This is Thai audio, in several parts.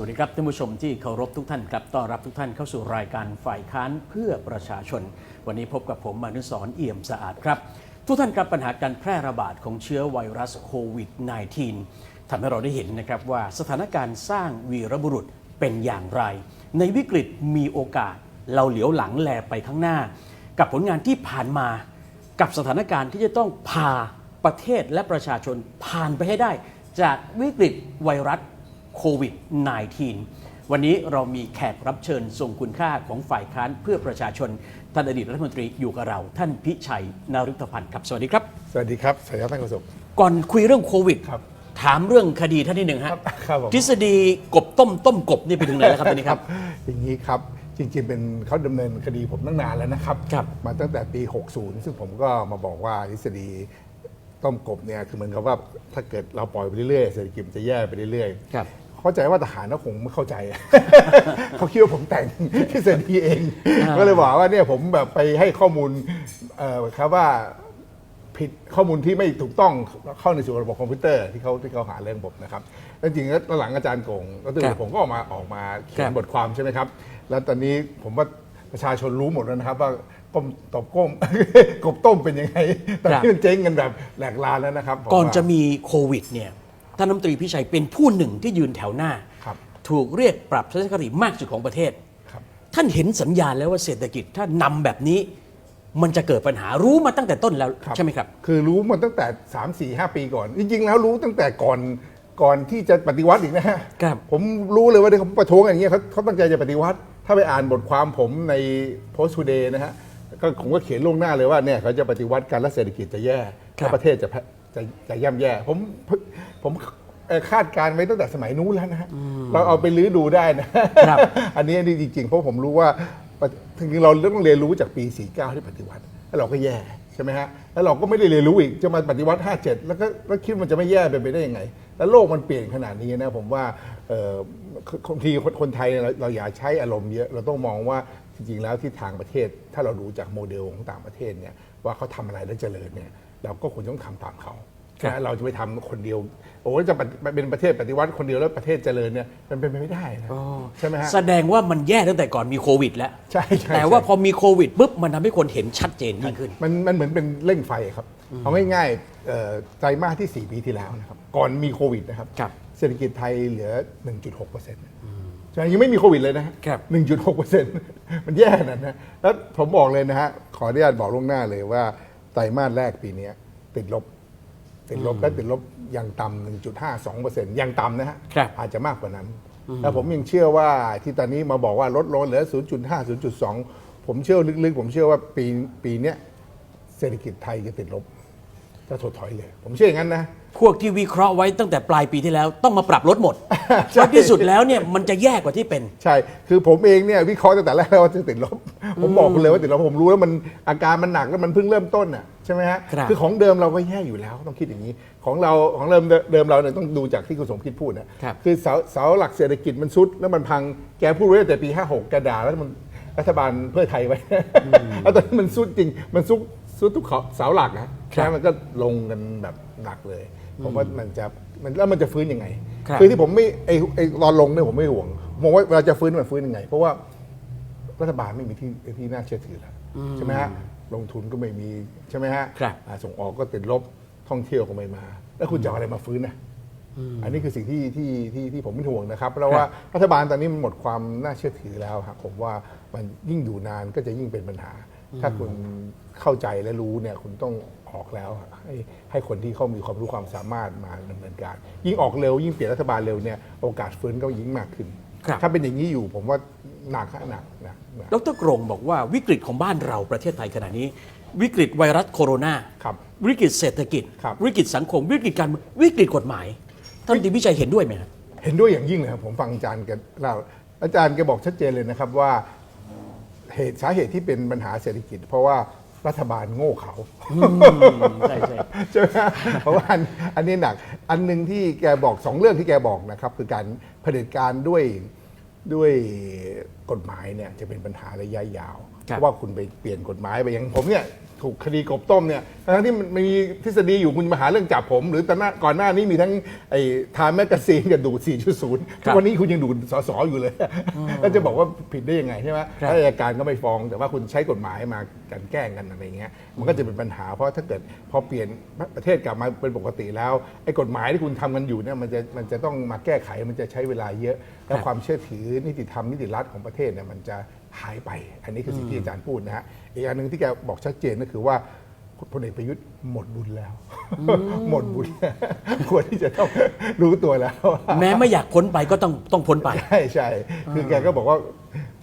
วัสดีครับท่านผู้ชมที่เคารพทุกท่านครับต้อนรับทุกท่านเข้าสู่รายการฝ่ายค้านเพื่อประชาชน วันนี้พบกับผมมานุสรเอี่ยมสะอาดครับ ทุกท่านครับปัญหาการแพร่ระบาดของเชื้อไวรัสโควิด -19 ทำให้เราได้เห็นนะครับว่าสถานการณ์สร้างวีรบุรุษเป็นอย่างไร ในวิกฤตมีโอกาสเราเหลียวหลังแลไปข้างหน้า กับผลงานที่ผ่านมากับสถานการณ์ที่จะต้องพาประเทศและประชาชนผ่านไปให้ได้ จากวิกฤตไวรัส โควิด -19 วันนี้เรามีแขกรับเชิญทรงคุณค่าของฝ่ายค้านเพื่อประชาชน ท่านอดีตรัฐมนตรีอยู่กับเรา ท่านพิชัยนารุตพันธ์ครับ สวัสดีครับ สวัสดีครับสวัสดีครับท่านโฆษกก่อนคุยเรื่องโควิด ครับ ถามเรื่องคดีท่านที่หนึ่งฮะครับครับผมทฤษฎีกบต้มต้มกบนี่ไปถึงไหนแล้วครับตอนนี้ครับ อย่างนี้ครับจริงๆ เป็นเขาดำเนินคดีผมตั้งนานแล้วนะครับ ครับ มาตั้งแต่ปี 60 ซึ่งผมก็มาบอกว่าทฤษฎีต้มกบเนี่ยคือเหมือนกับว่าถ้าเกิดเราปล่อยไปเรื่อยๆเศรษฐกิจมันจะแย่ไปเรื่อยๆ ครับ เข้าใจว่าทหารก็คงไม่เข้าใจ เขาคิดว่าผมแต่งทฤษฎีเองอ่าก็เลยบอกว่าเนี่ยผมแบบไปให้ข้อมูลเอ่อครับว่าผิดข้อมูลที่ไม่ถูกต้องเข้าในสู่ระบบคอมพิวเตอร์ที่เขาที่เขาหาเรื่องผมนะครับแล้วจริงๆแล้วหลังอาจารย์โกงก็คือครับผมก็ออกมาออกมาเขียครันบบทความใช่ไหมครับ แล้วตอนนี้ผมว่าประชาชนรู้หมดแล้วนะครับ ว่าก้มตบก้มกบต้มเป็นยังไงตอนนี้มันเจ๊งกันแบบแหลกลานแล้วนะครับผมก่อนว่าจะมีโควิดเนี่ย ท่านรัฐมนตรีพิชัยเป็นผู้หนึ่งที่ยืนแถวหน้า ครับ ถูกเรียกปรับทัศนคติมากสุดของประเทศ ครับ ท่านเห็นสัญญาณแล้วว่าเศรษฐกิจถ้านำแบบนี้ มันจะเกิดปัญหารู้มาตั้งแต่ต้นแล้วครับ ใช่ไหมครับ คือรู้มาตั้งแต่ 3 4 5 ปีก่อน จริง ๆ แล้วรู้ตั้งแต่ก่อนก่อนที่จะปฏิวัติอีกนะฮะครับผมรู้เลยว่าที่เขาประท้วงอย่างเงี้ยเขาเขาตั้งใจจะปฏิวัติ ถ้าไปอ่านบทความผมใน Post Today นะฮะก็ผมก็เขียนล่วงหน้าเลยว่าเนี่ยเขาจะปฏิวัติการและเศรษฐกิจจะแย่ครับ และประเทศจะแพ้ จะจะย่ำแย่ ผมผมเอ่อคาดการณ์ไว้ตั้งแต่สมัยนู้นแล้วนะฮะเราเอาไปลื้อดูได้นะครับอันนี้อันนี้จริงๆ เพราะผมรู้ว่าถึงเราต้องเรียนรู้จากปี 49 ที่ปฏิวัติ แล้วเราก็แย่ใช่ไหมฮะแล้วเราก็ไม่ได้เรียนรู้อีกจะมาปฏิวัติ 57 แล้วก็แล้วคิดมันจะไม่แย่เป็นไปได้ยังไง แล้วโลกมันเปลี่ยนขนาดนี้นะผมว่าเอ่อบางทีคนคนไทยเนี่ยเราเราอย่าใช้อารมณ์เยอะเราต้องมองว่าจริงๆแล้วที่ทางประเทศ ถ้าเราดูจากโมเดลของต่างประเทศเนี่ยว่าเขาทำอะไรแล้วเจริญเนี่ย เราก็ควรต้องทำตามเขาครับนะเราจะไปทำคนเดียว โอ้จะเป็นประเทศปฏิวัติคนเดียวแล้วประเทศเจริญเนี่ยมันเป็นไปไม่ได้นะใช่ไหมฮะแสดงว่ามันแย่ตั้งแต่ก่อนมีโควิด แล้วใช่ใช่แต่ว่าใช่พอมีโควิดปุ๊บมันทำให้คนเห็นชัดเจนยิ่งขึ้น มันมันเหมือนเป็นเร่งไฟครับเอาง่ายๆเอ่อไตรมาสที่ 4 ปีที่แล้วนะครับก่อนมีโควิดนะครับครับเศรษฐกิจไทยเหลือ 1.6เปอร์เซ็นต์ใช่ยังไม่มีโควิดเลยนะฮะครับ1.6เปอร์เซ็นต์มันแย่ขนาดนั้นนะแล้วผมบอกเลยนะฮะขออนุญาตบอกล่วงหน้าเลยว่าไตรมาสแรกปีเนี้ยติดลบ ติดลบและติดลบอย่างต่ำ1.52เปอร์เซ็นต์อย่างต่ำนะฮะครับอาจจะมากกว่านั้นแล้วผมยังเชื่อว่าที่ตอนนี้มาบอกว่าลดลงเหลือ 0.5 0.2 ผมเชื่อลึกๆ ผมเชื่อว่าปีปีเนี้ยเศรษฐกิจไทยจะติดลบ จะถดถอยเลย ผมเชื่ออย่างนั้นนะ พวกที่วิเคราะห์ไว้ตั้งแต่ปลายปีที่แล้วต้องมาปรับลดหมดใช่ เพราะที่สุดแล้วเนี่ยมันจะแย่กว่าที่เป็น ใช่ คือผมเองเนี่ยวิเคราะห์ตั้งแต่แรกแล้วว่าจะติดลบ ผมบอกคุณเลยว่าติดลบ ผมรู้แล้วมันอาการมันหนักแล้วมันเพิ่งเริ่มต้นอะใช่ไหมฮะครับ อของเดิมเราก็แย่อยู่แล้วต้องคิดอย่างนี้ ของเราของเดิมเดิมเราเนี่ยต้องดูจากที่คุณสมคิดพูดนะครับคือเสาเสาหลักเศรษฐกิจมันซุดแล้วมันพัง แกพูดไว้ตั้งแต่ปี 56แกด่าแล้วมันรัฐบาลเพื่อไทยไว้ แล้วตอนนี้มันซุดจริง มันซุด ซุดทุกเสาหลักนะแค่มันก็ลงกันแบบหนักเลยผมว่ามันจะมันแล้วมันจะฟื้นยังไงครับอที่ผมไม่ไอ้ไอ้ตอนลงเนี่ยผมไม่ห่วงผมว่าเวลาจะฟื้นมันฟื้นยังไง เพราะว่ารัฐบาลไม่มีที่ที่น่าเชื่อถือแล้วใช่ไหมฮะลงทุนก็ไม่มีใช่ไหมฮะครับ อ่าส่งออกก็ติดลบท่องเที่ยวก็ไม่มา แล้วคุณจะเอาอะไรมาฟื้นนะอันนี้คือสิ่งที่ที่ที่ที่ผมเป็นห่วงนะครับเพราะว่ารัฐบาลตอนนี้มันหมดความน่าเชื่อถือแล้วครับผมว่ามันยิ่งอยู่นานก็จะยิ่งเป็นปัญหา ถ้าคุณเข้าใจและรู้เนี่ยคุณต้องออกแล้ว ให้ให้คนที่เขามีความรู้ความสามารถมาดำเนินการ ยิ่งออกเร็วยิ่งเปลี่ยนรัฐบาลเร็วเนี่ยโอกาสฟื้นก็ยิ่งมากขึ้นครับถ้าเป็นอย่างนี้อยู่ผมว่าหนักฮะหนักหนักหนักดรกรงบอกว่าวิกฤตของบ้านเราประเทศไทยขณะนี้ วิกฤตไวรัสโคโรนาครับวิกฤตเศรษฐกิจครับวิกฤตสังคม วิกฤตการเมืองวิกฤตกฎหมายท่านติพิชัยเห็นด้วยไหมครับเห็นด้วยอย่างยิ่งเลยครับผมฟังอาจารย์แกเล่าอาจารย์แกบอกชัดเจนเลยนะครับว่า เหตุสาเหตุที่เป็นปัญหาเศรษฐกิจ เพราะว่ารัฐบาลโง่เขาใช่ใช่ใช่ไหมฮะเพราะว่าอันอันนี้หนัก อันหนึ่งที่แกบอกสองเรื่องที่แกบอกนะครับ คือการเผด็จการด้วยด้วยกฎหมายเนี่ยจะเป็นปัญหาระยะยาว ครับเพราะว่าคุณไปเปลี่ยนกฎหมายไปอย่างผมเนี่ยถูกคดีกบต้มเนี่ยทั้งที่มันมีทฤษฎีอยู่คุณมาหาเรื่องจับผม หรือตอนหน้าก่อนหน้านี้มีทั้งไอ้ทามแมกกาซีนกับดูด 4.0ทุกวันนี้คุณยังดูดสสอยู่เลยแล้วจะบอกว่าผิดได้ยังไงใช่ไหมครับถ้าอัยการก็ไม่ฟ้อง แต่ว่าคุณใช้กฎหมายมากลันแกล้งกันอะไรเงี้ยมันก็จะเป็นปัญหา เพราะถ้าเกิดพอเปลี่ยนประเทศกลับมาเป็นปกติแล้วไอ้กฎหมายที่คุณทำกันอยู่เนี่ยมันจะมันจะต้องมาแก้ไขมันจะใช้เวลาเยอะ และครับความเชื่อถือนิติธรรมนิติรัฐของประเทศเนี่ยมันจะ หายไป อันนี้คือสิ่งที่อาจารย์พูดนะฮะอีกอันหนึ่งที่แกบอกชัดเจนก็คือว่าพลเอกประยุทธ์หมดบุญแล้ว หมดบุญควรที่จะต้องรู้ตัวแล้ว แม้ไม่อยากพ้นไปก็ต้องต้องพ้นไป ใช่ใช่คือแกก็บอกว่า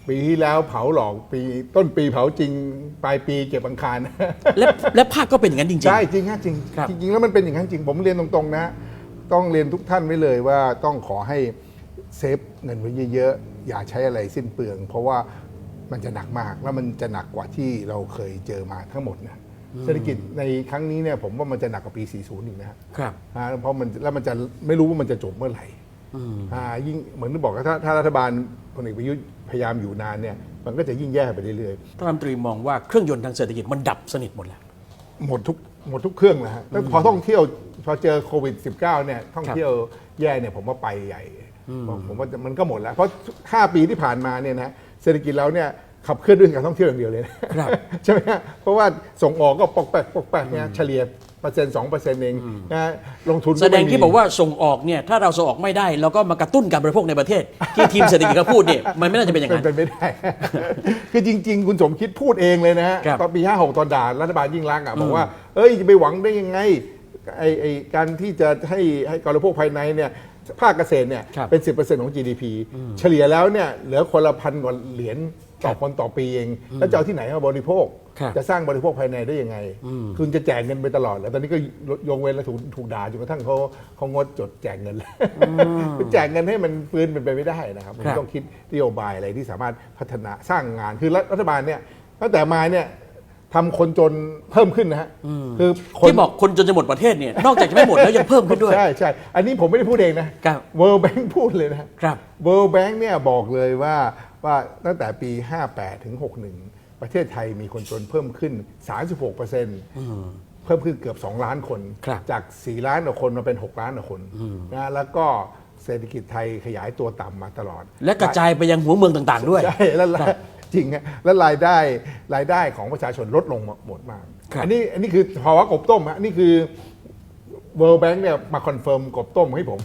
ปีที่แล้วเผาหลอกปีต้นปีเผาจริงปลายปีเก็บอังคาร และและภาพก็เป็นอย่างนั้นจริงใช่จริงฮะจริงครับจริงๆแล้วมันเป็นอย่างนั้นจริงผมเรียนตรงๆนะ ต้องเรียนทุกท่านไว้เลยว่าต้องขอให้เซฟเงินไว้เยอะๆอย่าใช้อะไรสิ้นเปลือง เพราะว่า มันจะหนักมากแล้วมันจะหนักกว่าที่เราเคยเจอมาทั้งหมดนะเศรษฐกิจในครั้งนี้เนี่ยผมว่ามันจะหนักกว่าปี 40 อีกนะฮะครับอ่าเพราะมันแล้วมันจะไม่รู้ว่ามันจะจบเมื่อไหร่อ่ายิ่งเหมือนที่บอกว่าถ้าถ้ารัฐบาลพลเอกประยุทธ์พยายามอยู่นานเนี่ยมันก็จะยิ่งแย่ไปเรื่อยๆท่านรัฐมนตรีมองว่าเครื่องยนต์ทางเศรษฐกิจมันดับสนิทหมดแล้ว หมดทุกหมดทุกเครื่องนะฮะแล้วพอท่องเที่ยวพอเจอโควิด -19 เนี่ยท่องเที่ยวแย่เนี่ยผมว่าไปใหญ่ผมผมว่ามันก็หมดแล้ว เพราะ 5 ปีที่ผ่านมาเนี่ยนะ เศรษฐกิจเราเนี่ยขับเคลื่อนด้วยการท่องเที่ยวอย่างเดียวเลยนะครับใช่ไหมฮะเพราะว่าส่งออกก็ปอกแปกปอกแปกเนี่ยเฉลี่ยเปอร์เซ็นต์สองเปอร์เซ็นต์เองนะลงทุนก็แสดงไม่มีที่บอกว่าส่งออกเนี่ยถ้าเราส่งออกไม่ได้เราก็มากระตุ้นการบริโภคในประเทศ ที่ทีมเศรษฐกิจเขาพูดเนี่ยมันไม่น่าจะเป็นอย่างเป็นั้นนไปไม่ได้ คือจริง ๆ คุณสมคิดพูดเองเลยนะฮะครับตอนปี 56 ตอนด่ารัฐบาลยิ่งรักษณ์อะบอกว่า เอ้ยจะไปหวังได้ยังไงไอ้ไอ้การที่จะให้ให้การบริโภคภายในเนี่ย ภาคเกษตรเนี่ยครับเป็น 10%ของ GDP เฉลี่ยแล้วเนี่ยเหลือคนละพันกว่าเหรียญต่อคนต่อปีเอง แล้วจะเอาที่ไหนมาบริโภค ครับจะสร้างบริโภคภายในได้ยังไง คุณจะแจกเงินไปตลอด แล้วตอนนี้ก็ยงเว้นแล้วถูกถูกด่าจนกระทั่งเขาเขางดจดแจกเงินแล้วแจกเงินให้มันฟื้นเป็นไปไม่ได้นะครับครับ ต้องคิดนโยบายอะไรที่สามารถพัฒนาสร้างงานคือรัฐบาลเนี่ยตั้งแต่มาเนี่ย ทำคนจนเพิ่มขึ้นนะฮะคือคนที่บอกคนจนจะหมดประเทศเนี่ยนอกจากจะไม่หมดแล้วยังเพิ่มขึ้นด้วย ใช่ใช่อันนี้ผมไม่ได้พูดเองนะครับ World Bank พูดเลยนะครับ World Bank เนี่ยบอกเลยว่าว่าตั้งแต่ปี 58 ถึง 61 ประเทศไทยมีคนจนเพิ่มขึ้น 36เปอร์เซ็นต์เพิ่มขึ้นเกือบ 2 ล้านคน ครับจาก 4 ล้านกว่าคนมาเป็น 6 ล้านกว่าคนนะแล้วก็เศรษฐกิจไทยขยายตัวต่ำมาตลอดและกระจายไปยังหัวเมืองต่างๆด้วย ใช่แล้วราย จริงฮะแล้วรายได้รายได้ของประชาชนลดลงหมดมาก ครับ อันี้อันนี้คือภาวะกบต้มฮะนี่คือ World Bank เนี่ยมาคอนเฟิร์มกบต้มให้ผม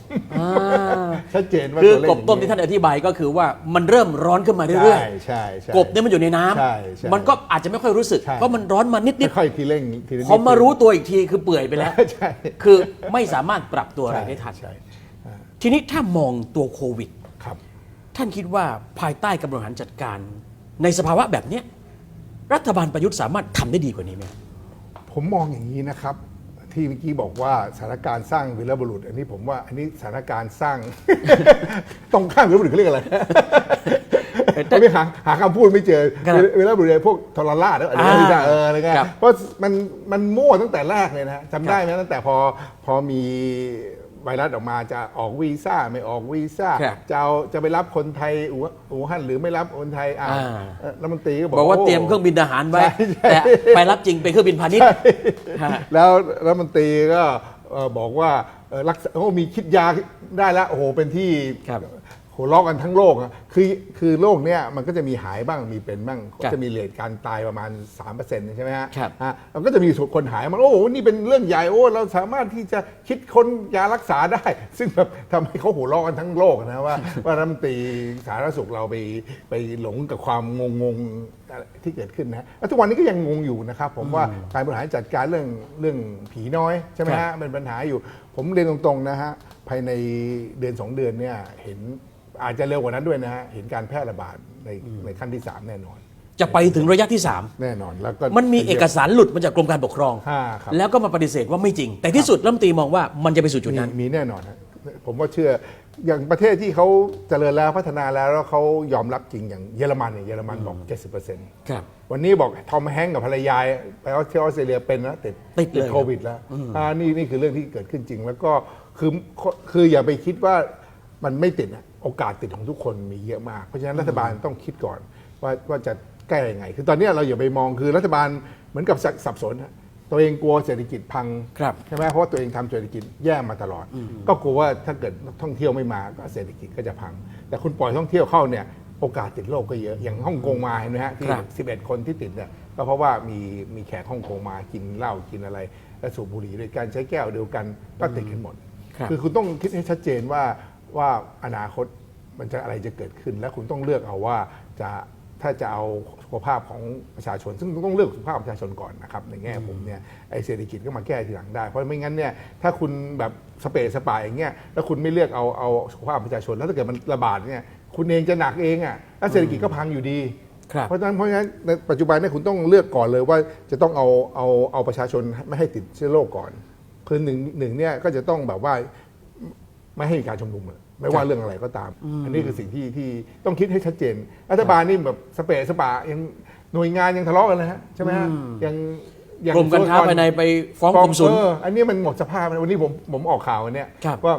ชัดเจนว่าคือตัวเลขกบต้มที่ท่านอธิบายก็คือว่ามันเริ่มร้อนขึ้นมาเรื่อยใช่ใช่ใช่ ๆ กบเนี่ยมันอยู่ในน้ำใช่ใช่มันก็อาจจะไม่ค่อยรู้สึก ใช่ เพราะมันร้อนมานิดค่อยๆทีเร่งทีละนิๆดพอมารู้ตัวอีกทีคือเปื่อยไปแล้ว ใช่คือไม่สามารถปรับตัวอะไรได้ทัน ใช่ทีนี้ถ้ามองตัวโควิด ครับ ท่านคิดว่าภายใต้การบริหารจัดการ ในสภาวะแบบเนี้ยรัฐบาลประยุทธ์สามารถทำได้ดีกว่านี้ไหมผมมองอย่างนี้นะครับ ที่เมื่อกี้บอกว่าสถานการณ์สร้างวีรบุรุษ อันนี้ผมว่าอันนี้สถานการณ์สร้างตรงข้ามวีรบุรุษเขาเรียกอะไรแต่ไม่หาหาคำพูดไม่เจอครับวีรบุรุษพวกทรราชอะไรอ่าไม่ได้เอออะไรเงี้ยครับเพราะมันมันมั่วตั้งแต่แรกเลยนะฮะจำได้ไหมตั้งแต่พอพอมี ไวรัสออกมาจะออกวีซ่าไม่ออกวีซ่าครับจะเอาจะไปรับคนไทยอู่อู่ฮั่นหรือไม่รับคนไทยอ่าอ่า เอ่อรัฐมนตรีก็บอกบอกว่าโเตรียมเครื่องบินทหารไว้ใช่ใช่แต่ไปรับจริงเป็นเครื่องบินพาณิชย์ ฮะ แล้วรัฐมนตรีก็เอ่อบอกว่าเอ่อรักษาโอ้มีคิดยาได้แล้วโอ้โหเป็นที่ครับ หัวเราะกันทั้งโลกอะคือคือโลกเนี้ยมันก็จะมีหายบ้างมีเป็นบ้างครัก็บจะมีเรทการตายประมาณ 3%ใช่ไหมฮะครับฮะมันก็จะมีคนหายมันโอ้โหนี่เป็นเรื่องใหญ่โอ้เราสามารถที่จะคิดค้นยารักษาได้ ซึ่งแบบทำให้เขาหัวเราะกันทั้งโลกนะว่า ว่ารัฐมนตรีสาธารณสุขเราไปไปหลงกับความงงงๆที่เกิดขึ้นนะแล้วทุกวันนี้ก็ยังงงอยู่นะครับผมว่าการบริหารจัดการเรื่องเรื่องผีน้อยใช่ไหมครัฮะบเป็นปัญหาอยู่ ผมเรียนตรงๆนะฮะภายในเดือนสองเดือนเนี่ยเห็น อาจจะเร็วกว่านั้นด้วยนะฮะเห็นการแพร่ระบาดในในขั้นที่ 3 แน่นอน จะไปถึงระยะที่ แน่นอนแล้วก็3 มันมีเอกสารหลุดมาจากกรมการปกครอง ห้าครับแล้วก็มาปฏิเสธว่าไม่จริง แต่ที่สุดรัฐมนตรีมองว่ามันจะไปสู่จุดมีนั้น มีแน่นอนฮะผมว่าเชื่ออย่างประเทศที่เขาเจริญแล้วพัฒนาแล้วแล้วเขายอมรับจริงอย่างเยอรมันเนี่ยเยอรมันบอก 70%ครับ วันนี้บอกทอมแฮงก์กับภรรยาไปออสเตรเลียออสเตรเลียเป็นนะติดติดเลยโควิดแล้วอ่านี่นี่คือเรื่องที่เกิดขึ้นจริง แล้วก็คือคืออย่าไปคิดว่ามันไม่ติดนะ โอกาสติดของทุกคนมีเยอะมาก เพราะฉะนั้นรัฐบาลต้องคิดก่อนว่าว่าจะแก้ยังไง คือตอนเนี้ยเราอย่าไปมองคือรัฐบาลเหมือนกับสับสับสนฮะตัวเองกลัวเศรษฐกิจพังครับใช่ไหมเพราะว่าตัวเองทำเศรษฐกิจแย่มาตลอด ก็กลัวว่าถ้าเกิดนักท่องเที่ยวไม่มาก็เศรษฐกิจก็จะพัง แต่คุณปล่อยท่องเที่ยวเข้าเนี่ยโอกาสติดโรคก็เยอะอย่างฮ่องกงมาเห็นไหมฮะที่ครับ 11 คนที่ติดเนี่ยก็เพราะว่ามีมีแขกฮ่องกงมากินเหล้ากินอะไรและสูบบุหรี่ด้วยกันใช้แก้วเดียวกันก็ติดกันหมด ครับ คือคุณต้องคิดให้ชัดเจนว่า ว่าอนาคตมันจะอะไรจะเกิดขึ้น และคุณต้องเลือกเอาว่าจะถ้าจะเอาสุขภาพของประชาชน ซึ่งต้องเลือกสุขภาพของประชาชนก่อนนะครับในแง่ผมเนี่ยไอเศรษฐกิจก็มาแก้ทีหลังได้เพราะไม่งั้นเนี่ยถ้าคุณแบบสเปรย์สปายอย่างเงี้ยแล้วคุณไม่เลือกเอาเอาสุขภาพประชาชน แล้วถ้าเกิดมันระบาดเนี่ยคุณเองจะหนักเองอะแล้วเศรษฐกิจก็พังอยู่ดีครับเพราะฉะนั้นเพราะฉะนั้นในปัจจุบันเนี่ยคุณต้องเลือกก่อนเลยว่าจะต้องเอาเอาเอาประชาชนไม่ให้ติดเชื้อโรคก่อนคือหนึ่งหนึ่งเนี่ยก็จะต้องแบบว่า ไม่ให้มีการชุมนุมอะไม่ว่าเรื่องอะไรก็ตาม อันนี้คือสิ่งที่ที่ต้องคิดให้ชัดเจน รัฐบาลนี่แบบสเปะสปายังหน่วยงานยังทะเลาะกันเลยฮะใช่ไหมฮะยังยังกรมการค้าภายในไปฟ้องกรมศุลเอออันนี้มันหมดสภาพแล้ววันนี้ผมผมออกข่าววันเนี้ยครับ ว่า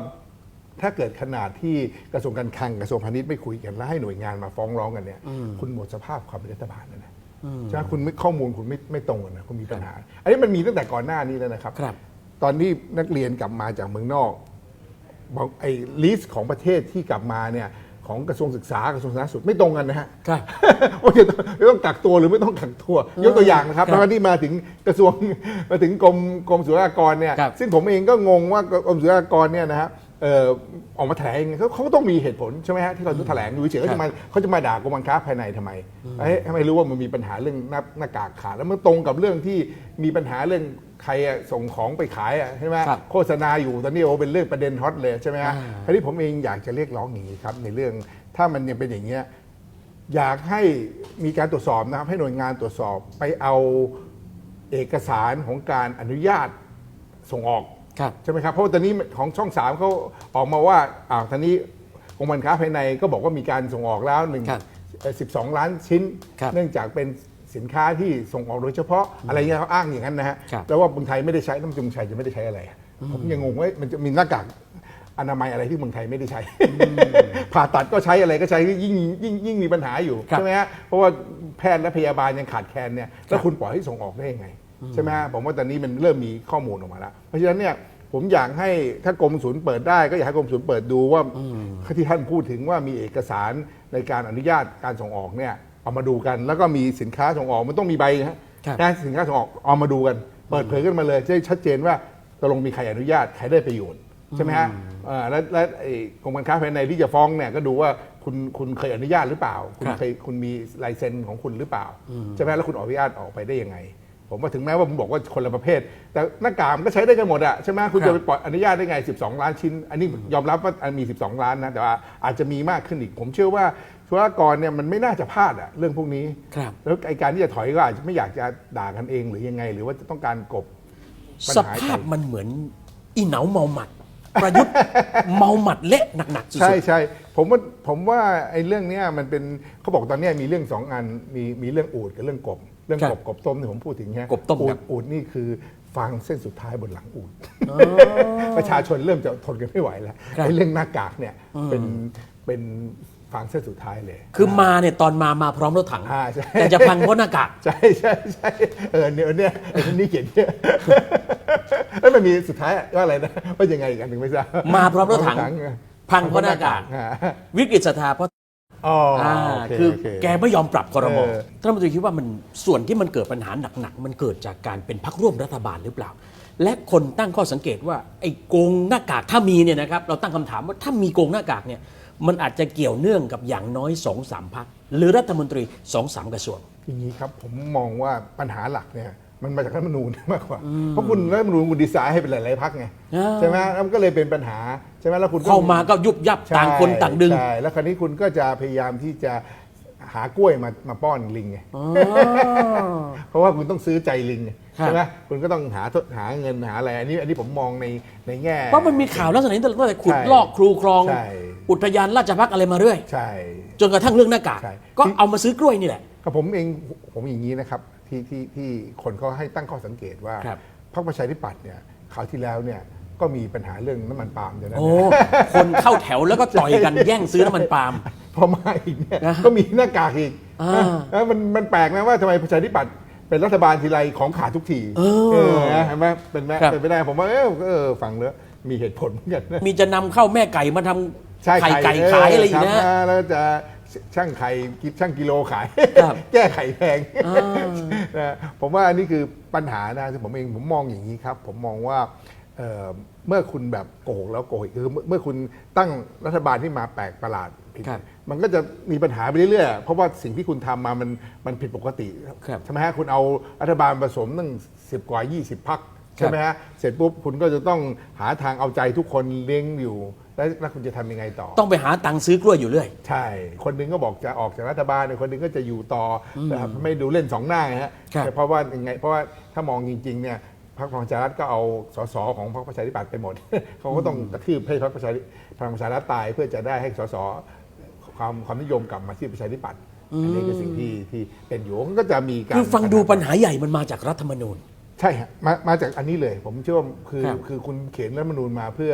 ถ้าเกิดขนาดที่กระทรวงการคลังกระทรวงพาณิชย์ไม่คุยกันแล้วให้หน่วยงานมาฟ้องร้องกันเนี่ยคุณหมดสภาพความเป็นรัฐบาลแล้วนะใช่ไหมคุณไม่ข้อมูลคุณไม่ไม่ตรงกันนะคุณมีปัญหา อันนี้มันมีตั้งแต่ก่อนหน้านี้แล้วนะครับ ครับ ตอนที่นักเรียนกลับมาจากเมืองนอก บอกไอ้ลิสต์ของประเทศที่กลับมาเนี่ยของกระทรวงศึกษากระทรวงสาธารณสุขไม่ตรงกันนะฮะครับว่าจะต้องจะต้องกักตัวหรือไม่ต้องกักตัวยกตัวอย่างนะครับครับแล้วที่มาถึงกระทรวงมาถึงกรมกรมศุลกากรเนี่ยครับซึ่งผมเองก็งงว่ากรมศุลกากรเนี่ยนะฮะเอ่อออกมาแถลงยังไงเขาเขาก็ต้องมีเหตุผลใช่ไหมฮะที่เขาจะแถลงอยู่เฉยๆเขาจะมาเขาจะมาด่ากรมการค้าภายในทำไมให้ให้ไม่รู้ว่ามันมีปัญหาเรื่องหน้าหน้ากากขาดแล้วมันตรงกับเรื่องที่มีปัญหาเรื่อง ใครอะส่งของไปขายอะใช่ไหมครับโฆษณาอยู่ตอนนี้โอ้เป็นเรื่องประเด็นฮอตเลยใช่ไหมฮะอ่าคราวนี้ผมเองอยากจะเรียกร้องอย่างนี้ครับในเรื่องถ้ามันยังเป็นอย่างเงี้ยอยากให้มีการตรวจสอบนะครับ ให้หน่วยงานตรวจสอบไปเอาเอกสารของการอนุญาตส่งออกครับใช่ไหมครับเพราะว่าตอนนี้ของช่องสามเขาออกมาว่าอ้าวตอนนี้กรมการค้าภายในก็บอกว่ามีการส่งออกแล้วหนึ่งครับสิบสองล้านชิ้นครับเนื่องจากเป็น สินค้าที่ส่งออกโดยเฉพาะอะไรเงี้ยเขาอ้างอย่างนั้นนะฮะครับแล้วว่าเมืองไทยไม่ได้ใช้น้ำจุงชัยจะไม่ได้ใช้อะไร ผมยังงงว่ามันจะมีหน้ากากอนามัยอะไรที่เมืองไทยไม่ได้ใช้ ผ่าตัดก็ใช้อะไรก็ใช้ยิ่งยิ่งยิ่งมีปัญหาอยู่ครับ ใช่ไหมฮะเพราะว่าแพทย์และพยาบาลยังขาดแคลนเนี่ยแล้วคุณปล่อยให้ส่งออกได้ยังไงใช่ไหมฮะผมว่าตอนนี้มันเริ่มมีข้อมูลออกมาแล้วเพราะฉะนั้นเนี่ยผมอยากให้ถ้ากรมศูนย์เปิดได้ก็อยากให้กรมศูนย์เปิดดูว่าที่ท่านพูดถึงว่ามีเอกสารในการอนุญาตการส่งออกเนี่ย เอามาดูกัน แล้วก็มีสินค้าส่งออกมันต้องมีใบฮะครับ นะสินค้าส่งออกเอามาดูกัน เปิดเผยขึ้นมาเลยจะได้ชัดเจนว่าตกลงมีใครอนุญาตใครได้ประโยชน์ใช่ไหมฮะเอ่อแล้วแล้วไอ้กรมการค้าภายในที่จะฟ้องเนี่ยก็ดูว่าคุณคุณเคยอนุญาตหรือเปล่า คุณครับ เคยคุณมีลายเซ็นของคุณหรือเปล่าใช่ไหมแล้วคุณออกอนุญาตออกไปได้ยังไง ผมว่าถึงแม้ว่าผมบอกว่าคนละประเภท แต่หน้ากากมันก็ใช้ได้กันหมดอะใช่ไหมคุณครับจะไปปล่อยอนุญาตได้ไง 12 ล้านชิ้น อันนี้ยอมรับว่ามี 12 ล้านนะแต่ว่าอาจจะมีมากขึ้นอีก ผมเชื่อว่าธุรกรเนี่ยมันไม่น่าจะพลาดอะเรื่องพวกนี้ ครับแล้วไอการที่จะถอยก็อาจจะไม่อยากจะด่ากันเองหรือยังไง หรือว่าจะต้องการกบปัญสหาภาพมันเหมือนอีเหนาเมาหมัด ประยุทธ์ เมาหมัดเละหนักๆสุดใช่ใช่ผมว่าผมว่าไอ้เรื่องเนี้ยมันเป็นเขาบอกตอนเนี้ยมีเรื่องสองอันมีมีเรื่องอูดกับเรื่องกบ เรื่องครับกบกบต้มที่ผมพูดถึงฮะกบต้มอูครัดบ อูดนี่คือฟางเส้นสุดท้ายบนหลังอูด ประชาชนเริ่มจะทนกันไม่ไหวแล้วครับไอ้เรื่องหน้ากากเนี่ยเป็นเป็น ฟางเส้นสุดท้ายเลยๆคือมาเนี่ยตอนมามาพร้อมรถถัง อ่าใช่ แต่จะพังเพราะหน้ากาก ใช่ใช่ใช่เออเนี่ยเนี่ยไอ้คนนี้เขียนเนี่ยแล้วมันมีสุดท้ายว่าอะไรนะ ว่ายังไงกันถึงไม่ทราบมาพร้อมรถถังไงพังเพราะหน้ากาก อ่าวิกฤตศรัทธาเพราะอ๋ออ่าโเคือโเแกไม่ยอมปรับคอรมอเออ ท่านรัฐมนตรีคิดว่ามันส่วนที่มันเกิดปัญหาหนักๆมันเกิดจากการเป็นพักร่วมรัฐบาลหรือเปล่า และคนตั้งข้อสังเกตว่าไอ้โกงหน้ากากถ้ามีเนี่ยนะครับเราตั้งคำถามว่าถ้ามีโกงหน้ากากเนี่ย มันอาจจะเกี่ยวเนื่องกับอย่างน้อยสองสามพักหรือรัฐมนตรีสองสามกระทรวง อย่างนี้ครับผมมองว่าปัญหาหลักเนี่ยมันมาจากรัฐธรรมนูญมากกว่า เพราะคุณรัฐธรรมนูญคุณดีไซน์ให้เป็นหลาย ๆพักไงอ่าใช่ไหมแล้วมันก็เลยเป็นปัญหาใช่ไหมแล้วคุณก็เข้ามาก็ยุบยับใช่ต่างคนต่างดึงใช่แล้วคราวนี้คุณก็จะพยายามที่จะ หากล้วยมามาป้อนลิงไงอ๋อ เพราะว่าคุณต้องซื้อใจลิงไงครับ ใช่ไหมคุณก็ต้องหาหาเงินหาอะไรอันนี้อันนี้ผมมองในในแง่ เพราะมันมีข่าวลักษณะนี้ตั้งแต่ขุดใช่ลอกครูครอง ใช่ อุทยานราชพักษ์อะไรมาเรื่อย ใช่ จนกระทั่งเรื่องหน้ากากใช่ ก็เอามาซื้อกล้วยนี่แหละก็ผมเองผมอย่างนี้นะครับที่ที่ที่คนเขาให้ตั้งข้อสังเกตว่าครับ พรรคประชาธิปัตย์เนี่ยคราวที่แล้วเนี่ย ก็มีปัญหาเรื่องน้ำมันปาล์มเดี๋ยวนั้นโอ้นะคนเข้าแถวแล้วก็ต่อยกันแย่งซื้อน้ำมันปาล์ม พอมาอีกเนี่ยนะฮะก็มีหน้ากากอีกอ่าเออมันมันแปลกนะว่าทำไมประชาธิปัตย์เป็นรัฐบาลทีไรของขาดทุกทีเออนะเห็นไหมเป็นไหมครับ เป็นไปได้ผมว่าเออเออฟังแล้วมีเหตุผลเหมือนกันนะ มีจะนำเข้าแม่ไก่มาทำใช่ไข่ไก่ขายอะไรอย่างทำเงี้ยมาแล้วจะช่างไข่กิช่างกิโลขาย ครับแก้ไข่แพงอ่า นะผมว่าอันนี้คือปัญหานะที่ผมเองผมมองอย่างนี้ครับ ผมมองว่าเอ่อ เมื่อคุณแบบโกหกแล้วโกหกอีกคือเมื่อเมื่อคุณตั้งรัฐบาลที่มาแปลกประหลาดผิดครับมันก็จะมีปัญหาไปเรื่อยๆเพราะว่าสิ่งที่คุณทำมามันมันผิดปกติครับใช่ไหมฮะคุณเอารัฐบาลผสมตั้งสิบกว่า 20พักใช่ไหมฮะเสร็จปุ๊บคุณก็จะต้องหาทางเอาใจทุกคนเลี้ยงอยู่ แล้วแล้วคุณจะทำยังไงต่อ ต้องไปหาตังค์ซื้อกล้วยอยู่เรื่อย ใช่ คนหนึงก็บอกจะออกจากรัฐบาลอีกคนหนึงก็จะอยู่ต่ออนะครับไม่ดูเล่นสองหน้าไงฮะครับ แต่เพราะว่ายังไง เพราะว่าถ้ามองจริงๆเนี่ยพ รรคพลังประชารัฐก็เอาสสของพรรคประชาธิปัตย์ไปหมด เขาก็ต้องกระทืบให้พรรคประชาธิพลังประชารัฐตายเพื่อจะได้ให้สสความความนิยมกลับมาที่ประชาธิปัตย์อันนี้คือสิ่งที่ที่เป็นอยู่มันก็จะมีการคือฟังดูปัญหาใหญ่มันมาจากรัฐธรรมนูญ ใช่ฮะมามาจากอันนี้เลย ผมเชื่อว่าคือครับคือคุณเขียนรัฐธรรมนูญมาเพื่อ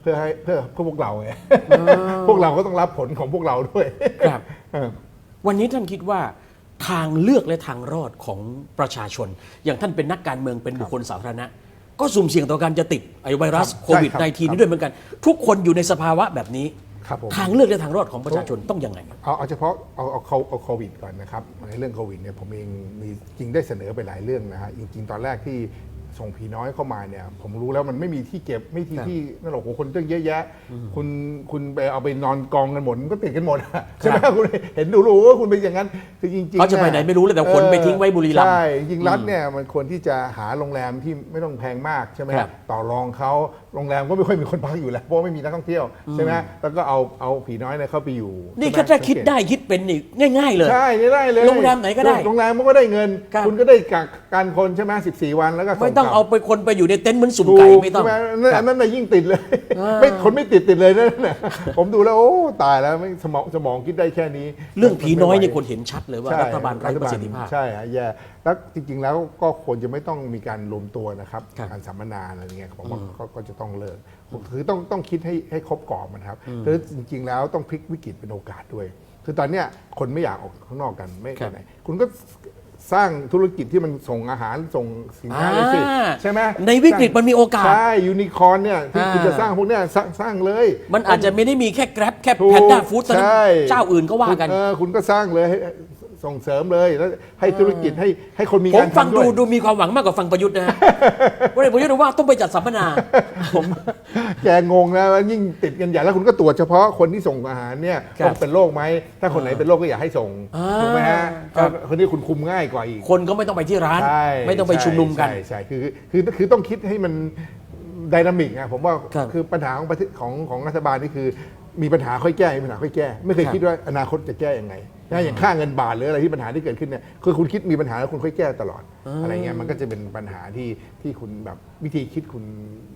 เพื่อให้เพื่อเพื่อพวกเราไงพวกเราก็ต้องรับผลของพวกเราด้วยครับเออวันนี้ท่านคิดว่า ทางเลือกและทางรอดของประชาชน อย่างท่านเป็นนักการเมืองเป็นบุคคลสาธารณะ ก็สุ่มเสี่ยงต่อการจะติดไอไวรัสครับโควิดใช่ครับ -19 นี้ด้วยเหมือนกัน ทุกคนอยู่ในสภาวะแบบนี้ ครับผมทางเลือกและทางรอดของประชาชนต้องยังไงเอาเอาเฉพาะเอาเอาเอาเอาโควิดก่อนนะครับในเรื่องโควิดเนี่ยผมเองมีจริงได้เสนอไปหลายเรื่องนะฮะจริงๆตอนแรกที่ ส่งผีน้อยเข้ามาเนี่ย ผมรู้แล้วมันไม่มีที่เก็บไม่ที่ครับที่นั่นหรอกโอ้โหคนตั้งเยอะแยะ คุณคุณไปเอาไปนอนกองกันหมดมันก็ติดกันหมดอะใช่ไหมคุณเห็นดูรู้ว่าคุณเป็นอย่างนั้นคือจริงๆเขาจะไปไหนไม่รู้เลยแต่ขนไปทิ้งไว้บุรีรัมย์ใช่จริงๆรัฐเนี่ยมันควรที่จะหาโรงแรมที่ไม่ต้องแพงมากใช่ไหมครับต่อรองเขาโรงแรมก็ไม่ค่อยมีคนพักอยู่แล้วเพราะว่าไม่มีนักท่องเที่ยวใช่ไหมแล้วก็เอาเอาผีน้อยเนี่ยเข้าไปอยู่นี่ใช่ก็ไหมถ้าคิดสังเกตได้คิดเป็นนี่ง่าย ๆ เลยใช่ได้เลยโรงแรมไหนก็ได้โรงแรมมันก็ได้เงินครับคุณก็ได้กักการคนใช่ไหม14 วันแล้วก็ส่ไม่ต้องกลับเอาไปคนไปอยู่ในเต็นท์เหมือนสุ่มถูไก่กไม่ต้องใช่หนั่นครับอันนั้นน่ะยิ่งติดเลยอ่าไม่คนไม่ติดติดเลยนั่นน่ะผมดูแล้วโอ้ตายแล้วไม่สมองสมองคิดได้แค่นี้เรื่องผีน้อยเนี่ยมัคนเห็นชัดเลยว่าใช่รัฐบาลไร้ประสิทธิภาพใช่ฮะแย่แล้วจริง ๆ แล้วก็ควรจะไม่ต้องมีการรวมตัวนะครับครับการสัมมนาอะไรเงี้ยผมว่าก็ก็จะต้องเลิกคือต้องต้องคิดให้ให้ครบกรอบมันครับคือจริง ๆ แล้วต้องพลิกวิกฤตเป็นโอกาสด้วย คือตอนเนี้ยคนไม่อยากออกข้างนอกกันไม่ครัไปบไหนคุณก็ สร้างธุรกิจที่มันส่งอาหารส่งสินค้าเลยสิอ่าใช่ไหมในวิกฤตมันมีโอกาส ใช่ยูนิคอร์นเนี่ยที่อ่าคุณจะสร้างพวกเนี้ยสร้างสร้างเลย มันอาจจะไม่ได้มีแค่ Grab แค่ ถูกแพนด้าฟู้ดตอนนั้นใช่เจ้าอื่นก็ว่ากัน เออคุณก็สร้างเลยให้ ส่งเสริมเลยแล้วให้ธุรกิจให้ให้คนมีผมงานฟังทำด้ดูวยดูมีความหวังมากกว่าฟังประยุทธ์นะฮะ วันนี้ประยุทธ์บอกว่าต้องไปจัดสัมมนาแกงงนะว่ายิ่งติดกันใหญ่แล้วคุณก็ตรวจเฉพาะคนที่ส่งอาหารเนี่ยครับว่าเป็นโรคไหม ถ้าคนไหนเป็นโรคก็อย่าให้ส่งอ่าถูกไหมฮะครับก็คนนี้คุณคุมง่ายกว่าอีก คนก็ไม่ต้องไปที่ร้าน ใช่ไม่ต้องไปชุมนุมกัน ใช่ใช่คือคือคือต้องคิดให้มันไดนามิกนะผมว่าครับคือปัญหาของประเทศของของรัฐบาลนี่คือ มีปัญหาค่อยแก้มีปัญหาค่อยแก้ ไม่เคยครับ คิดว่าอนาคตจะแก้ยังไง นะอย่างค่าเงินบาทหรืออะไรที่ปัญหาที่เกิดขึ้นเนี่ยคือคุณคิดมีปัญหาแล้วคุณค่อยแก้ตลอดอะไรเงี้ยมันก็จะเป็นปัญหาที่ที่คุณแบบวิธีคิดคุณ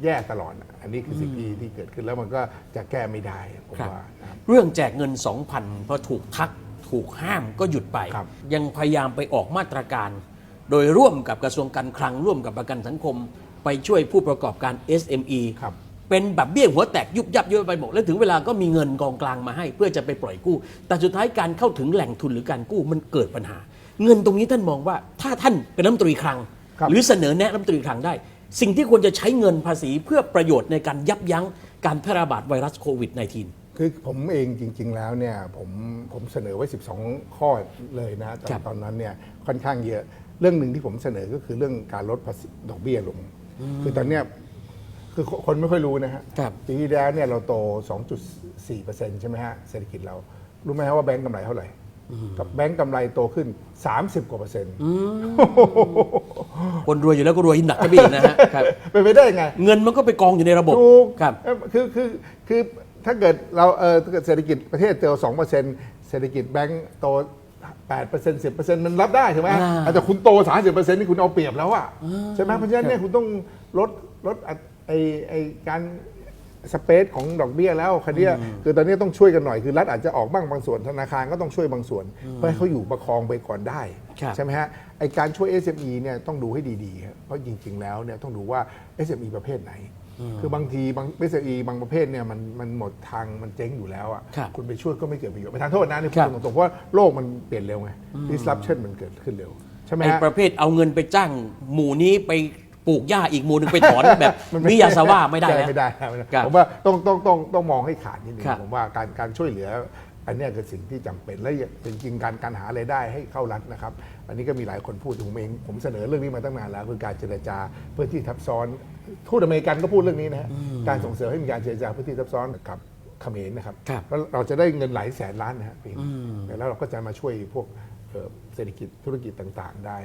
แย่ตลอดอะอันนี้คือสิ่งที่ที่เกิดขึ้นแล้วมันก็จะแก้ไม่ได้ผมครับว่านะครับ เรื่องแจกเงิน 2,000พอถูกทักถูกห้ามก็หยุดไป ครับ ยังพยายามไปออกมาตรการ โดยร่วมกับกระทรวงการคลังร่วมกับประกันสังคม ไปช่วยผู้ประกอบการ SME ครับ เป็นแบบเบี้ยหัวแตกยุบยับเยอะไปหมดแล้วถึงเวลาก็มีเงินกองกลางมาให้ เพื่อจะไปปล่อยกู้ แต่สุดท้ายการเข้าถึงแหล่งทุนหรือการกู้มันเกิดปัญหา เงินตรงนี้ท่านมองว่าถ้าท่านเป็นรัฐมนตรีคลัง ครับ หรือเสนอแนะรัฐมนตรีคลังได้ สิ่งที่ควรจะใช้เงินภาษีเพื่อประโยชน์ในการยับยั้งการแพร่ระบาดไวรัสโควิด -19 คือผมเองจริง ๆ แล้วเนี่ยผมผมเสนอไว้ 12 ข้อเลยนะตอครันบตอนนั้นเนี่ยค่อนข้างเยอะ เรื่องหนึ่งที่ผมเสนอก็คือเรื่องการลดภาษีดอกเบี้ยลง คือตอนเนี้ย คือคนไม่ค่อยรู้นะฮะครับ ปีที่แล้วเนี่ยเราโต 2.4%ใช่ไหมฮะเศรษฐกิจเรา รู้ไหมฮะว่าแบงก์กำไรเท่าไหร่ กับแบงก์กำไรโตขึ้น 30 กว่าเปอร์เซ็นต์ คนรวยอยู่แล้วก็รวยหนักก็บีกนะฮะครับ เป็นไปได้ไง เงินมันก็ไปกองอยู่ในระบบถูกครับ เอ่อคือคือคือถ้าเกิดเราเออถ้าเกิดเศรษฐกิจประเทศเติบสองเปอร์เซ็นต์เศรษฐกิจแบงก์โตแปดเปอร์เซ็นต์สิบเปอร์เซ็นต์มันรับได้ใช่ไหมอ่าแต่คุณโตสามสิบเปอร์เซ็นต์นี่คุณเอาเปรียบแล้วอะใช่ไหมเพราะฉะนั้นเนี่ยคุณต้องลดลดอัต ไอไอการสเปซของดอกเบี้ยแล้วคันนี้ยคือตอนนี้ต้องช่วยกันหน่อยคือรัฐอาจจะออกบ้างบางส่วนธนาคารก็ต้องช่วยบางส่วน เพื่อให้เขาอยู่ประคองไปก่อนได้ครับใช่ไหมฮะไอการช่วย SME เนี่ยต้องดูให้ดีๆครับเพราะจริง ๆ แล้วเนี่ยต้องดูว่า SME ประเภทไหน คือบางทีบางเบสอีบางประเภทเนี่ยมันมันหมดทางมันเจ๊งอยู่แล้วอะครับณไปช่วยก็ไม่เกิดประโยชน์ไปทานโทษนะนี่พูครัดบตรงๆเพราะว่าโลกมันเปลี่ยนเร็วไง disruption มันเกิดขึ้นเร็วใช่ไหมไอ้ฮะประเภทเอาเงินไปจ้างหมู่นี้ไป ปลูกหญ้าอีกหมู่หนึ่งไปถอนแบบมันมิยาซาว่าไม่ได้ใช่แล้ว ไม่ได้ครับไม่ได้ครับผมว่าต้องต้องต้องต้องมองให้ขาดนิดนึงครับผมว่าการการช่วยเหลือ อันเนี้ยคือสิ่งที่จำเป็นและจริงๆการการหารายได้ให้เข้ารัฐนะครับ อันนี้ก็มีหลายคนพูดผมเองผมเสนอเรื่องนี้มาตั้งนานแล้วคือการเจรจาเพื่อที่ทับซ้อนทูตอเมริกันก็พูดเรื่องนี้นะฮะการส่งเสริมให้มีการเจรจาเพื่อที่ทับซ้อนกับเขมรนะครับครับ แล้วเราจะได้เงินหลายแสนล้านนะฮะปีนี้แล้วเราก็จะมาช่วยพวก เอ่อเศรษฐกิจธุรกิจต่างๆ ได้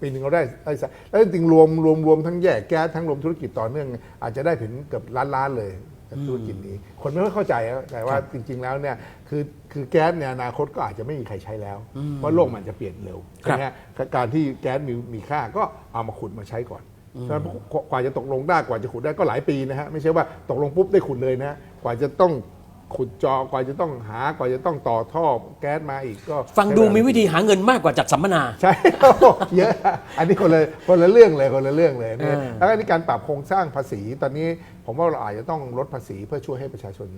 ปีหนึงเราได้ได้สักแล้วจริงๆรวมรวมรวมทั้งแยกแก๊สทั้งรวมธุรกิจต่อเนื่อง อาจจะได้ถึงเกือบล้านล้านๆเลยกับธุรกิจนี้ คนไม่ค่อยเข้าใจอะแต่ว่าจริง ๆ แล้วเนี่ยคือคือแก๊สในอนาคตก็อาจจะไม่มีใครใช้แล้วเพราะโลกมันจะเปลี่ยนเร็วครับใช่ไหมฮะการที่แก๊สมีมีค่าก็เอามาขุดมาใช้ก่อนฉะนั้นกว่าจะตกลงได้กว่าจะขุดได้ก็หลายปีนะฮะไม่ใช่ว่าตกลงปุ๊บได้ขุดเลยนะฮะกว่าจะต้อง ขุดเจอกว่าจะต้องหากว่าจะต้องต่อท่อแก๊สมาอีกก็ฟังดูใช้เวลามีวิธีหาเงินมากกว่าจัดสัมมนา ใช่ เยอะ อันนี้คนละคนละเรื่องเลยคนละเรื่องเลยเนี่ยเออแล้วก็ในการปรับโครงสร้างภาษีตอนนี้ผมว่าเราอาจจะต้องลดภาษีเพื่อช่วยให้ประชาชน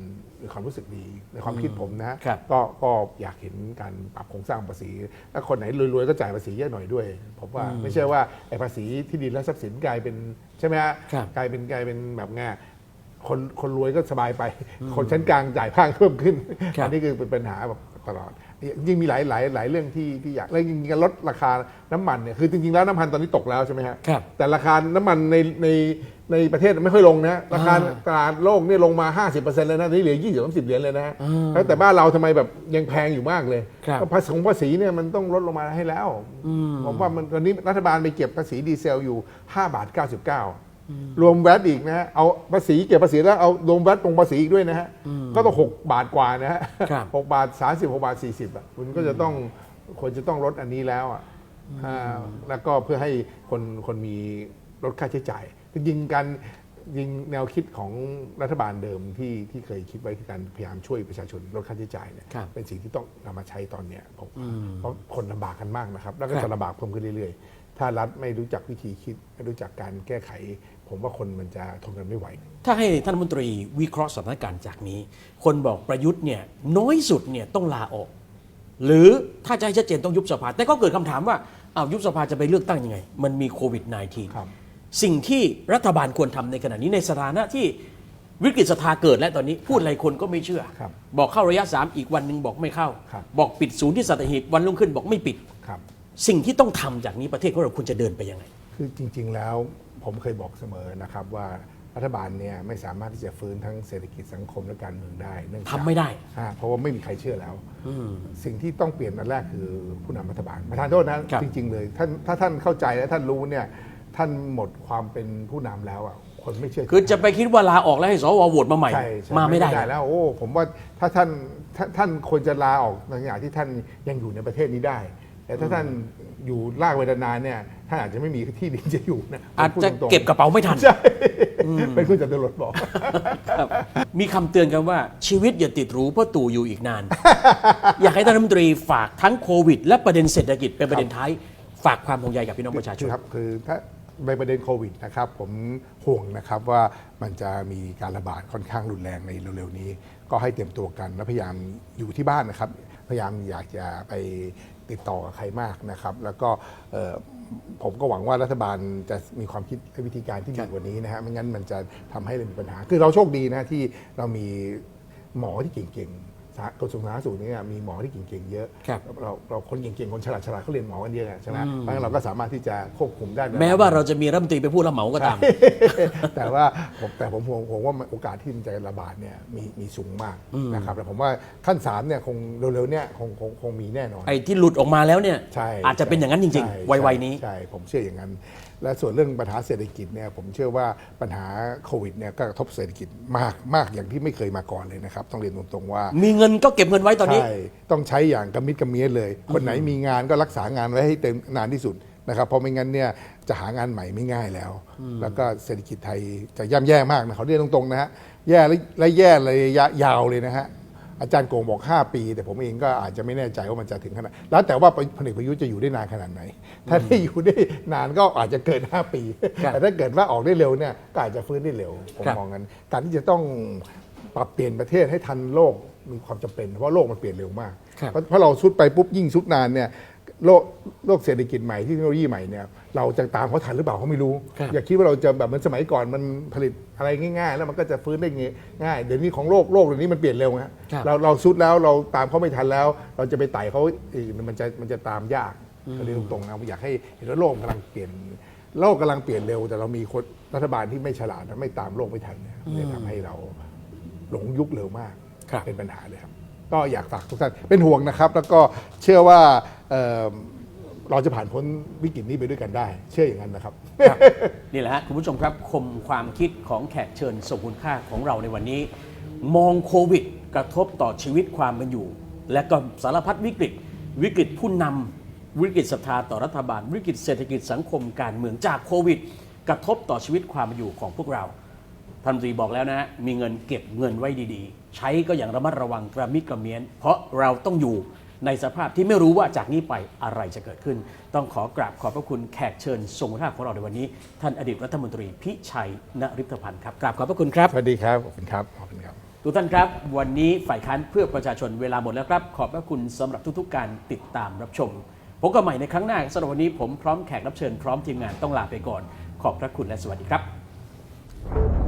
มีความรู้สึกดีในความคิดผมนะฮะครับก็ก็อยากเห็นการปรับโครงสร้างภาษีถ้าคนไหนรวยๆก็จ่ายภาษีเยอะหน่อยด้วย ผมว่าไม่ใช่ว่าไอ้ภาษีที่ดินและทรัพย์สินกลายเป็นใช่ไหมฮะครับกลายเป็นกลายเป็นแบบง่าย คนคนรวยก็สบายไป คนชั้นกลางจ่ายภาคเพิ่มขึ้น ครับ อันี้คือเป็นปัญหาแบบตลอดยิ่งมีหลายหลายหลายเรื่องที่ที่อยากแล้วจริงๆการลดราคาน้ำมันเนี่ยคือจริงๆแล้วน้ำมันตอนนี้ตกแล้วใช่ไหมฮะ ครับ แต่ราคาน้ำมันในในในประเทศไม่ค่อยลงนะ ราคาอ่าตลาดโลกเนี่ยลงมา 50%เลยนะนี่เหลือ 20 30 เหรียญเลยนะฮะแล้วแต่บ้านเราทำไมแบบยังแพงอยู่มากเลยครับ ก็ภาษีของภาษีเนี่ยมันต้องลดลงมาให้แล้ว ผมว่ามันตอนนี้รัฐบาลไปเก็บภาษีดีเซลอยู่ 5 บาท 99 รวมแวตอีกนะฮะเอาภาษีเก็บภาษีแล้วเอารวมแวตตรงภาษีอีกด้วยนะฮะก็ต้อง6บาทกว่านะฮะครับหกบาท30 6บาท40อะคุณก็จะต้องควรจะต้องลดอันนี้แล้วอะอ่าแล้วก็เพื่อให้คนคนมีลดค่าใช้จ่ายจริงๆการยิงแนวคิดของรัฐบาลเดิมที่ที่เคยคิดไว้คือการพยายามช่วยประชาชนลดค่าใช้จ่ายเนี่ยครับเป็นสิ่งที่ต้องนำมาใช้ตอนเนี้ยผมเพราะคนลำบากกันมากนะครับ แล้วก็ครับจะลำบากเพิ่มขึ้นเรื่อยๆ ถ้ารัฐไม่รู้จักวิธีคิด ไม่รู้จักการแก้ไข ผมว่าคนมันจะทนกันไม่ไหว ถ้าให้ท่านรัฐมนตรีวิเคราะห์สถานการณ์จากนี้ คนบอกประยุทธ์เนี่ยน้อยสุดเนี่ยต้องลาออก หรือถ้าจะให้ชัดเจนต้องยุบสภา แต่ก็เกิดคำถามว่าอ้าวยุบสภาจะไปเลือกตั้งยังไง มันมีโควิด ครับ -19 สิ่งที่รัฐบาลควรทำในขณะนี้ในสถานะที่วิกฤตสภาเกิดและตอนนี้พูดอะไรคนก็ไม่เชื่อ ครับบอกเข้าระยะ 3 อีกวันหนึ่งบอกไม่เข้า ครับ บอกปิดศูนย์ที่สัตหีบวันรุ่งขึ้นบอกไม่ปิด ครับ สิ่งที่ต้องทำจากนี้ประเทศของเราควรจะเดินไปยังไง คือจริง ๆ แล้ว ผมเคยบอกเสมอนะครับว่ารัฐบาลเนี่ยไม่สามารถที่จะฟื้นทั้งเศรษฐกิจสังคมและการเมืองได้เนื่องจากทำไม่ได้อ่าเพราะว่าไม่มีใครเชื่อแล้ว สิ่งที่ต้องเปลี่ยนอันแรกคือผู้นำรัฐบาลประธานโทษนะครับจริง ๆ เลยท่านถ้าท่านเข้าใจและท่านรู้เนี่ยท่านหมดความเป็นผู้นำแล้วอะคนไม่เชื่อคือจะไปคิดว่าลาออกแล้วให้สวโหวตมาใหม่ใช่ใช่มาไม่ได้แล้วโอ้ผมว่าถ้าท่านถ้าท่านควรจะลาออกในขณะที่ท่านยังอยู่ในประเทศนี้ได้ แต่ถ้าท่านอยู่ลากไปนานๆเนี่ย ท่านอาจจะไม่มีที่ดินจะอยู่นะผมอาจพูดจะตรงๆเก็บกระเป๋าไม่ทัน ใช่เป็นคุณจตุรถบอกครับมีคำเตือนกันว่าชีวิตอย่าติดหรูเพราะตู่อยู่อีกนาน อยากให้ท่านรัฐมนตรีฝากทั้งโควิด และประเด็นเศรษฐกิจเป็นประเด็นท้าย ฝากความห่วงใยกับพี่น้องประชาชน ครับคือถ้าในประเด็นโควิดนะครับผมห่วงนะครับว่ามันจะมีการระบาดค่อนข้างรุนแรงในเร็วๆนี้ ก็ให้เตรียมตัวกันและพยายามอยู่ที่บ้านนะครับ พยายามอยากจะไปติดต่อกับใครมากนะครับ แล้วก็เอ่อ ผมก็หวังว่ารัฐบาลจะมีความคิดและวิธีการที่ดีกว่านี้นะฮะไม่งั้นมันจะทำให้เรามีปัญหา คือเราโชคดีนะที่เรามีหมอที่เก่งๆสาธ กระทรวงสาธารณสุขเนี่ยมีหมอที่เก่งๆเยอะครับเราเราคนเก่งๆคนฉลาดฉลาดเขาเรียนหมอกันเยอะใช่ไหมเพราะงั้นเราก็สามารถที่จะควบคุมได้ แม้ว่าเราจะมีรัฐมนตรีไปพูดละเหมาก็ตาม แต่ว่าผมแต่ผมห่วงผมว่าโอกาสที่มันจะระบาดเนี่ยมีมีสูงมากนะครับแต่ผมว่าขั้นสามเนี่ยคงเร็วๆเนี่ยคงคงคงมีแน่นอนไอ้ที่หลุดออกมาแล้วเนี่ยใช่อาจจะเป็นอย่างนั้นจริงใช่ๆวัยๆนี้ใช่ผมเชื่ออย่างนั้นและส่วนเรื่องปัญหาเศรษฐกิจเนี่ยผมเชื่อว่าปัญหาโควิดเนี่ยก็กระทบเศรษฐกิจมากมากอย่างที่ไม่เคยมาก่อนเลยนะครับ ต้องเรียนตรงๆว่า มีเงินก็เก็บเงินไว้ตอนนี้ ใช่ ต้องใช้อย่างกระมิดกระเมียดเลย คนไหนมีงานก็รักษางานไว้ให้เต็มนานที่สุดนะครับเพราะไม่งั้นเนี่ยจะหางานใหม่ไม่ง่ายแล้ว แล้วก็เศรษฐกิจไทยจะย่ำแย่มากนะเขาเรียกตรงๆนะฮะแย่และและแย่ระยะยาวเลยนะฮะ อาจารย์โกงบอก 5 ปี แต่ผมเองก็อาจจะไม่แน่ใจว่ามันจะถึงขนาด แล้วแต่ว่าพลเอกประยุทธ์จะอยู่ได้นานขนาดไหน ถ้าได้อยู่ได้นานก็อาจจะเกิน 5 ปีครับแต่ถ้าเกิดว่าออกได้เร็วเนี่ยก็อาจจะฟื้นได้เร็วผมครับมองกันการที่จะต้องปรับเปลี่ยนประเทศให้ทันโลกมีความจำเป็น เพราะโลกมันเปลี่ยนเร็วมากครับเพราะเพราะเราซุดไปปุ๊บยิ่งซุดนานเนี่ย โลกโลกเศรษฐกิจใหม่ที่เทคโนโลยีใหม่เนี่ยเราจะตามเขาทันหรือเปล่าเขาไม่รู้ ครับ อย่าคิดว่าเราจะแบบเหมือนสมัยก่อนมันผลิตอะไรง่าย ๆ แล้วมันก็จะฟื้นได้ง่ายเดี๋ยวนี้ของโลกโลกเดี๋ยวนี้มันเปลี่ยนเร็วฮะครับเราเราซุดแล้วเราตามเขาไม่ทันแล้ว เราจะไปไต่เขาอีกมันจะมันจะตามยากก็เรียนตรงๆนะอยากให้เห็นว่าโลกกำลังเปลี่ยน โลกกำลังเปลี่ยนเร็ว แต่เรามีคนรัฐบาลที่ไม่ฉลาดนะไม่ตามโลกไม่ทันเนี่ยเลยทำให้เราหลงยุคเร็วมาก ครับ เป็นปัญหาเลยครับ ก็อยากฝากทุกท่านเป็นห่วงนะครับ แล้วก็เชื่อว่า เเราจะผ่านพ้นวิกฤตนี้ไปด้วยกันได้ เชื่ออย่างนั้นนะครับรบนี่แหละฮะคุณผู้ชมครับคมความคิดของแขกเชิญทรงคุณค่าของเราในวันนี้ มองโควิด กระทบต่อชีวิตความเป็นอยู่ และก็สารพัดวิกฤต วิกฤตผู้นำวิกฤตศรัทธาต่อรัฐบาล วิกฤตเศรษฐกิจสังคมการเมืองจากโควิด กระทบต่อชีวิตความเป็นอยู่ของพวกเราท่านรัฐมนตรีบอกแล้วนะฮะมีเงินเก็บเงินไว้ดีๆ ใช้ก็อย่างระมัดระวังกระมิดกระเมียน เพราะเราต้องอยู่ ในสภาพที่ไม่รู้ว่าจากนี้ไปอะไรจะเกิดขึ้น ต้องขอกราบขอบพระคุณแขกเชิญทรงคุณค่าของเราในวันนี้ ท่านอดีตรัฐมนตรีพิชัยนฤทธพันธ์ครับกราบขอบพระคุณครับสวัสดีครับขอบคุณครับขอบคุณครับทุกท่านครับ วันนี้ฝ่ายค้านเพื่อประชาชนเวลาหมดแล้วครับ ขอบพระคุณสำหรับทุกๆ การติดตามรับชมพบกันใหม่ในครั้งหน้าสำหรับวันนี้ผมพร้อมแขกรับเชิญพร้อมทีมงานต้องลาไปก่อน ขอบพระคุณและสวัสดีครับ